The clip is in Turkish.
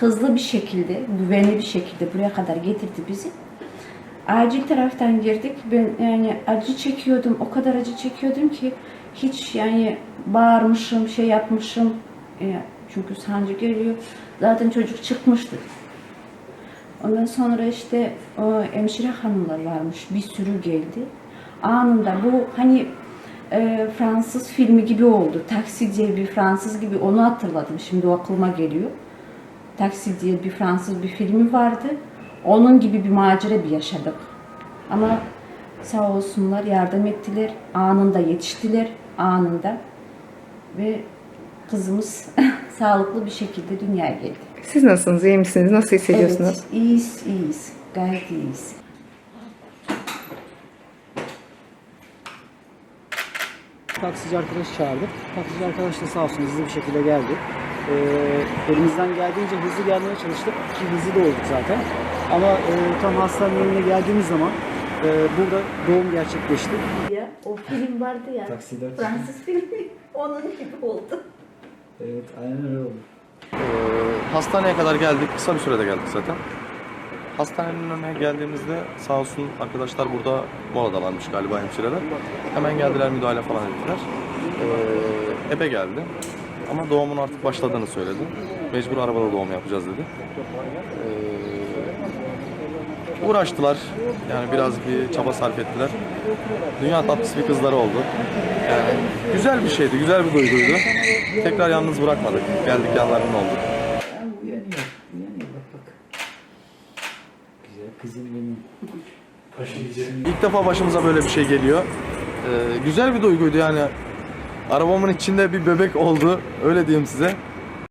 hızlı bir şekilde, güvenli bir şekilde buraya kadar getirdi bizi. Acil taraftan girdik. Ben yani acı çekiyordum. O kadar acı çekiyordum ki hiç yani bağırmışım, şey yapmışım. E, çünkü sancı geliyor. Zaten çocuk çıkmıştı. Ondan sonra işte o hemşire hanımlar varmış. Bir sürü geldi. Anında bu hani e, Fransız filmi gibi oldu. Taksi diye bir Fransız gibi onu hatırladım. Şimdi o aklıma geliyor. Taksi diye bir Fransız bir filmi vardı. Onun gibi bir macera bir yaşadık. Ama sağ olsunlar yardım ettiler. Anında yetiştiler. Anında. Ve kızımız sağlıklı bir şekilde dünyaya geldi. Siz nasılsınız? İyi misiniz? Nasıl hissediyorsunuz? Evet, iyiyiz, iyiyiz. Gayet iyiyiz. Taksici arkadaş çağırdık. Taksici arkadaş da sağ olsun hızlı bir şekilde geldi. Ee, elimizden geldiğince hızlı gelmeye çalıştık ki hızlı da olduk zaten. Ama e, tam hastanenin önüne geldiğimiz zaman e, burada doğum gerçekleşti. Ya o film vardı ya. Taksiler. Fransız filmi. Onun gibi oldu. Evet aynen öyle oldu. Ee, hastaneye kadar geldik. Kısa bir sürede geldik zaten. Hastanenin önüne geldiğimizde sağ olsun arkadaşlar burada moladalarmış galiba hemşireler. Hemen geldiler müdahale falan ettiler. Ee, ebe geldi. Ama doğumun artık başladığını söyledi. Mecbur arabada doğum yapacağız dedi. Ee, uğraştılar. Yani biraz bir çaba sarf ettiler. Dünya tatlısı bir kızları oldu. Yani güzel bir şeydi, güzel bir duyguydu. Tekrar yalnız bırakmadık. Geldik yanlarında olduk. Kızım benim. İlk defa başımıza böyle bir şey geliyor. Ee, güzel bir duyguydu yani. Arabamın içinde bir bebek oldu. Öyle diyeyim size.